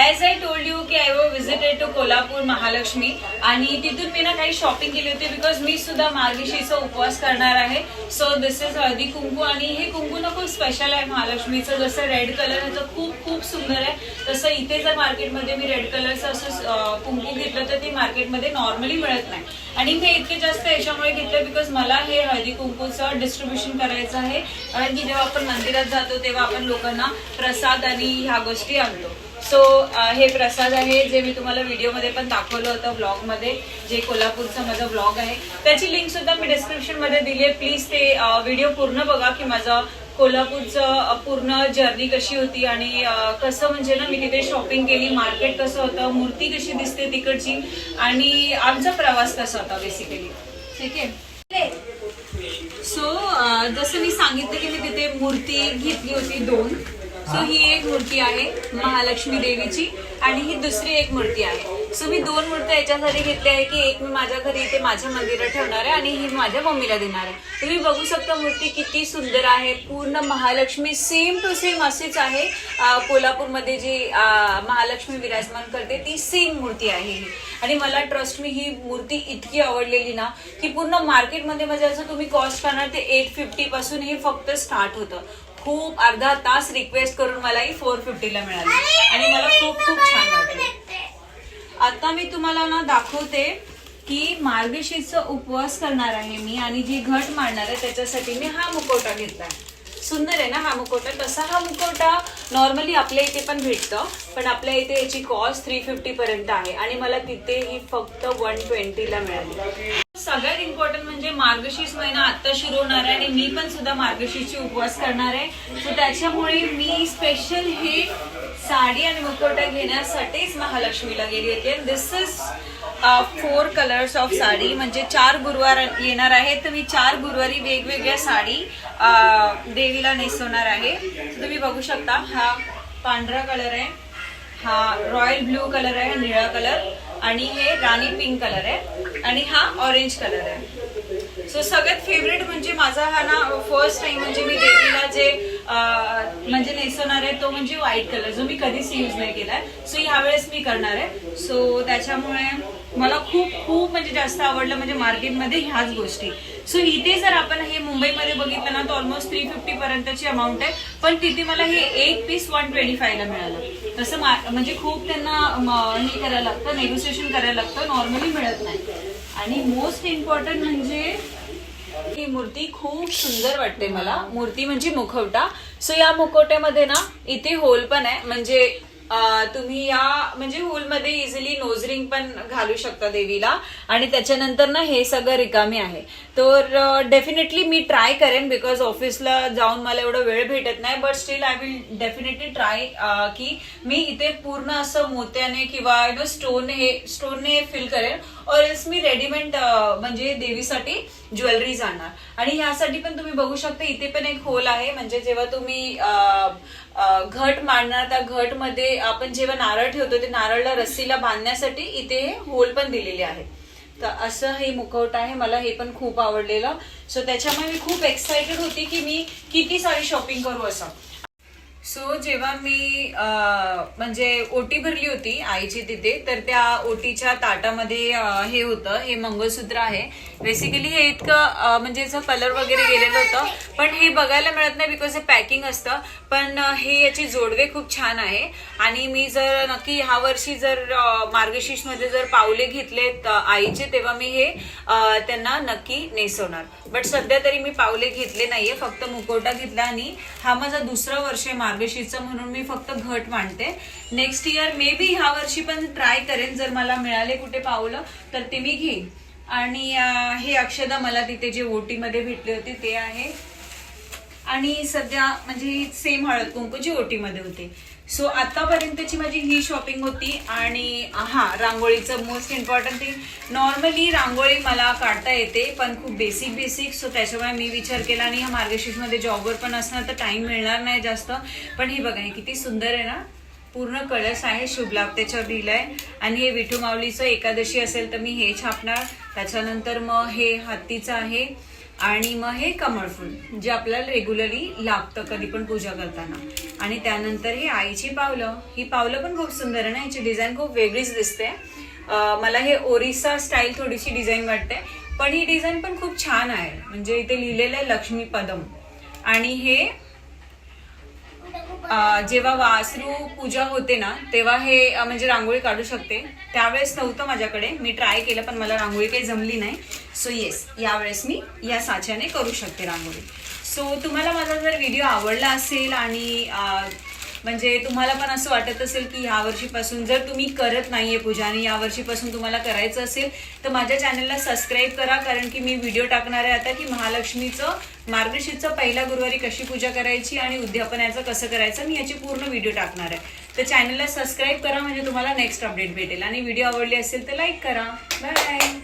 As I told you की I were visited to Kolhapur Mahalakshmi आणि तिथून मी ना काही शॉपिंग केली होती बिकॉज मी सुद्धा मार्गशीचा उपवास करणार आहे. So this is Haldi Kunku आणि हे कुंकू ना खूप स्पेशल आहे महालक्ष्मीचं. जसं रेड कलर ह्याचं खूप खूप सुंदर आहे. तसं इथे जर मार्केटमध्ये मी रेड कलरचं असं कुंकू घेतलं तर ते मार्केटमध्ये नॉर्मली मिळत नाही. आणि मी इतके जास्त याच्यामुळे घेतलं बिकॉज मला हे हळदी कुंकूचं डिस्ट्रीब्युशन करायचं आहे. कारण की जेव्हा आपण मंदिरात जातो तेव्हा आपण लोकांना प्रसाद आणि ह्या गोष्टी आणतो. सो uh, हे प्रसाद आहे जे मी तुम्हाला व्हिडिओमध्ये पण दाखवलं होतं ब्लॉगमध्ये जे कोल्हापूरचा माझा ब्लॉग आहे. त्याची लिंक सुद्धा मी डिस्क्रिप्शनमध्ये दिली आहे. प्लीज ते uh, व्हिडिओ पूर्ण बघा की माझं कोल्हापूरचं uh, पूर्ण जर्नी कशी होती आणि कसं म्हणजे ना मी तिथे शॉपिंग केली मार्केट कसं होतं मूर्ती कशी दिसते तिकडची आणि आमचा प्रवास कसा होता बेसिकली ठीक आहे? सो जसं मी सांगितलं की मी तिथे मूर्ती घेतली होती दोन. सो ही एक मूर्ती आहे महालक्ष्मी देवीची आणि ही दुसरी एक मूर्ती आहे. सो मी दोन मूर्ती याच्यासाठी घेतल्या आहे की एक मी माझ्या घरी इथे माझ्या मंदिरात ठेवणार आहे आणि ही माझ्या मम्मीला देणार आहे. तुम्ही बघू शकता मूर्ती किती सुंदर आहे पूर्ण महालक्ष्मी सेम टू सेम असेच आहे. कोल्हापूरमध्ये जी महालक्ष्मी विराजमान करते ती सेम मूर्ती आहे ही. आणि मला ट्रस्ट मी ही मूर्ती इतकी आवडलेली ना की पूर्ण मार्केटमध्ये म्हणजे असं तुम्ही कॉस्ट करणार ते एट फिफ्टी पासून हे फक्त स्टार्ट होतं. खूप अर्धा तास रिक्वेस्ट करून मला ही फोर फिफ्टीला मिळाली. आणि मला खूप खूप छान वाटलं. आता मी तुम्हाला ना दाखवते की मार्गशीरचा उपवास करणार आहे मी आणि जी घट मांडणार आहे त्याच्यासाठी मी हा मुखवटा घेतलाय. सुंदर आहे ना हा मुखवटा तसा हा मुखवटा नॉर्मली आपल्या इथे पण भेटतं पण आपल्या इथे याची कॉस्ट थ्री फिफ्टी पर्यंत आहे आणि मला तिथे ही फक्त वन ट्वेंटीला मिळाली. सगळ्यात इम्पॉर्टंट म्हणजे मार्गशीर्ष महिना आता सुरू होणार आहे आणि मी पण सुद्धा मार्गशीर्षची उपवास करणार आहे. सो त्याच्यामुळे मी स्पेशल हे साडी आणि मुखवटा घेण्यासाठीच महालक्ष्मीला गेली होती. This is four colours of sari. म्हणजे चार गुरुवार येणार आहेत तर मी चार गुरुवारी वेगवेगळ्या साडी uh, देवीला नेसवणार आहे. तुम्ही बघू शकता हा पांढरा कलर आहे हा रॉयल ब्लू कलर आहे निळा कलर आणि हे राणी पिंक कलर आहे. आणि हा ऑरेंज कलर आहे. सो सगळ्यात फेवरेट म्हणजे माझा हा ना फर्स्ट टाइम म्हणजे मी देवीला जे म्हणजे नेसवणार आहे तो म्हणजे व्हाईट कलर जो मी कधीच यूज नाही केलाय. सो यावेळेस मी करणार आहे. सो त्याच्यामुळे मला खूप खूप म्हणजे जास्त आवडलं म्हणजे मार्केटमध्ये ह्याच गोष्टी. सो इथे जर आपण हे मुंबईमध्ये बघितलं ना तर ऑलमोस्ट थ्री फिफ्टी पर्यंतची अमाऊंट आहे. पण तिथे मला हे एक पीस वन ट्वेंटी फायला मिळालं. तसं म्हणजे खूप त्यांना हे करायला लागतं नेगोसिएशन करायला लागतं नॉर्मली मिळत नाही. आणि मोस्ट इम्पॉर्टंट म्हणजे ही मूर्ती खूप सुंदर वाटते मला. मूर्ती म्हणजे मुखवटा. सो या मुखवट्यामध्ये ना इथे होल पण आहे. म्हणजे तुम्ही या म्हणजे होलमध्ये इझिली नोजरिंग पण घालू शकता देवीला. आणि त्याच्यानंतर ना हे सगळं रिकामी आहे. तर डेफिनेटली मी ट्राय करेन बिकॉज ऑफिसला जाऊन मला एवढं वेळ भेटत नाही. But still I will definitely try की मी इथे पूर्ण असं मोत्याने किंवा यु नो स्टोन हे स्टोनने फिल करेन. और एल्स मी रेडीमेड म्हणजे देवीसाठी ज्वेलरीज आणणार आणि ह्यासाठी पण तुम्ही बघू शकता इथे पण एक होल आहे. म्हणजे जेव्हा तुम्ही घट मांडणार त्या घटमध्ये आपण जेव्हा नारळ ठेवतो ते नारळला रस्सीला बांधण्यासाठी इथे हे होल पण दिलेले आहे. तर असं हे मुखवट आहे. मला हे पण खूप आवडलेलं. सो त्याच्यामुळे मी खूप एक्सायटेड होती की मी किती सारी शॉपिंग करू असं. सो जेव्हा मी म्हणजे ओटी भरली होती आईची तिथे तर त्या ओटीच्या ताटामध्ये हे होतं हे मंगळसूत्र आहे. बेसिकली हे इतकं म्हणजे याचं कलर वगैरे गेलेलं होतं. पण हे बघायला मिळत नाही बिकॉज हे पॅकिंग असतं. पण हे याचे जोडवे खूप छान आहे. आणि मी जर नक्की ह्या वर्षी जर मार्गशीर्षमध्ये जर पावले घेतलेत आईचे तेव्हा मी हे त्यांना नक्की नेसवणार. बट सध्या तरी मी पावले घेतले नाहीये फक्त मुकोटा घेतला आणि हा माझा दुसरा वर्ष आहे मार्गशीरचं म्हणून मी फक्त घट मांडते. नेक्स्ट इयर मे बी ह्या वर्षी पण ट्राय करेन जर मला मिळाले कुठे पावलं तर ते मी घेईन. आणि हे अक्षदा मला तिथे जे ओटीमध्ये भेटले होते ते आहे. आणि सध्या म्हणजे सेम हळद कुंकूची ओटीमध्ये होते. सो आतापर्यंतची माझी ही शॉपिंग होती आणि हा रांगोळीचं मोस्ट इम्पॉर्टंट थिंग नॉर्मली रांगोळी मला काढता येते पण खूप बेसिक बेसिक सो त्याच्यामुळे मी विचार केला आणि ह्या मार्गशीर्षमध्ये जॉबवर पण असणार तर टाइम मिळणार नाही जास्त. पण हे बघा हे किती सुंदर आहे ना? पूर्ण कळस आहे शुभ लाभ त्याच्यावर आहे आणि हे विठू माऊलीचं एकादशी असेल तर मी हे छापणार. त्याच्यानंतर मग हे हत्तीचं आहे. आणि मग हे कमळफूल जे आपल्याला रेग्युलरली लागतं कधी पण पूजा करताना. आणि त्यानंतर हे आईची पावलं ही पावलं पण खूप सुंदर आहे ना याची डिझाईन खूप वेगळीच दिसते. मला हे ओरिसा स्टाईल थोडीशी डिझाईन वाटते पण ही डिझाईन पण खूप छान आहे. म्हणजे इथे लिहिलेलं आहे लक्ष्मी पदम आणि हे जेव्हा वासरू पूजा होते ना तेव्हा हे म्हणजे रांगोळी काढू शकते. त्यावेळेस नव्हतं माझ्याकडे. मी ट्राय केलं पण मला रांगोळी काही जमली नाही. सो येस यावेळेस मी या साच्याने करू शकते रांगोळी. सो तुम्हाला माझा जर व्हिडिओ आवडला असेल आणि म्हणजे तुम्हाला पण असं वाटत असेल की ह्या वर्षीपासून जर तुम्ही करत नाहीये पूजा आणि या वर्षीपासून तुम्हाला करायचं असेल तर माझ्या चॅनलला सबस्क्राईब करा कारण की मी व्हिडिओ टाकणार आहे आता की महालक्ष्मीचं मार्गशीरचं पहिला गुरुवारी कशी पूजा करायची आणि उद्यापनाचं कसं करायचं मी याची पूर्ण व्हिडिओ टाकणार आहे. तर चॅनलला सबस्क्राईब करा म्हणजे तुम्हाला नेक्स्ट अपडेट भेटेल. आणि व्हिडिओ आवडली असेल तर लाईक करा. बाय